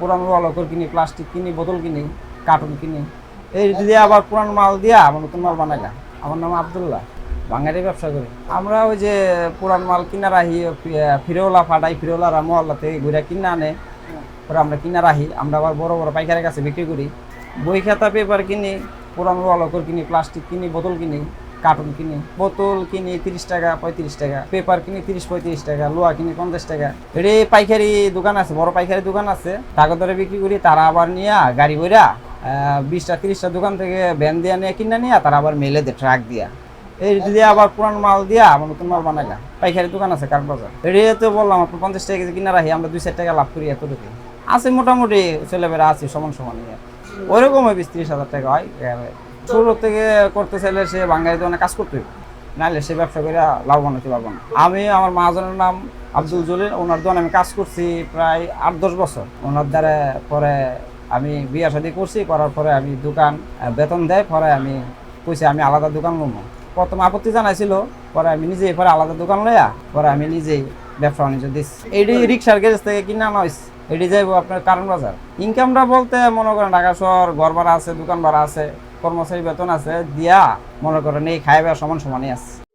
পুরানো অলকর কিনি প্লাস্টিক কিনি বোতল কিনি কার্টুন কিনি। এই দিয়ে আবার পুরান মাল দিয়া আবার নতুন মাল বানাইলাম। আমার নাম আবদুল্লাহ বাঙালি ব্যবসা করি। আমরা ওই যে পুরান মাল কিনা রাহি ফি- ফিরোলা ফাটাই ফিরোলারা মহল্লা থেকে ঘুরে কিনা আনে। পরে আমরা কিনা রাহি আমরা আবার বড় বড় পাইকারের কাছে বিক্রি করি। বই খাতা পেপার কিনি পুরানো অলকর কিনি প্লাস্টিক কিনি বোতল কিনি। কার্টুন কিনি, বোতল কিনি তিরিশ টাকা, পঁয়ত্রিশ টাকা পেপার কিনি তিরিশ, পঁয়ত্রিশ টাকা, লোহা কিনি পঞ্চাশ টাকা। এটি পাইকারি দোকান আছে, বড় পাইকারি দোকান আছে। টাকা দরে বিক্রি করি, তারা আবার নিয়ে গাড়ি বইরা বিশটা, তিরিশটা দোকান থেকে ভ্যান দিয়ে নিয়ে, কিনে নিয়ে, তারা আবার মেলে দেয়, ট্রাক দিয়া। এই দিয়ে আবার পুরান মাল দিয়া, আবার নতুন মাল বানাইলাম পাইকারি দোকান আছে কার বাজার। এটি তো বললাম, আপনার পঞ্চাশ টাকা কেজি কিনা রাখি, আমরা দুই চার টাকা লাভ করি এতটুকু আছে মোটামুটি, ছেলেমেয়েরা আছে, সমান সমান নিয়ে। ওইরকম হয় বিশ ত্রিশ হাজার টাকা হয়। শুরু থেকে করতে চাইলে সে বাঙালি দোকানে কাজ করতে হবে। নাহলে সে ব্যবসা করে লাভবান হতে পারব না। আমি আমার মহাজনের নাম আব্দুল জলিল ওনার দোকানে আমি কাজ করছি প্রায় আট দশ বছর। ওনার দ্বারা পরে আমি বিয়ে শাদি করছি করার পরে আমি দোকান বেতন দেয় পরে আমি কইছি আমি আলাদা দোকান লমো প্রথম আপত্তি জানাইছিল পরে আমি নিজেই পরে আলাদা দোকান লইয়া পরে আমি নিজেই ব্যবসা বাণিজ্য দিচ্ছি। এটি রিক্সার গ্যারেজ থেকে কিনে আনা হয়েছে এটি যাইব আপনার কারণ বাজার। ইনকামটা বলতে মনে করেন ঢাকা শহর ঘর ভাড়া আছে দোকান ভাড়া আছে। কর্মচারী বেতন আছে দিয়া মনে করেন এই খাইবার সমান সমানই আছে।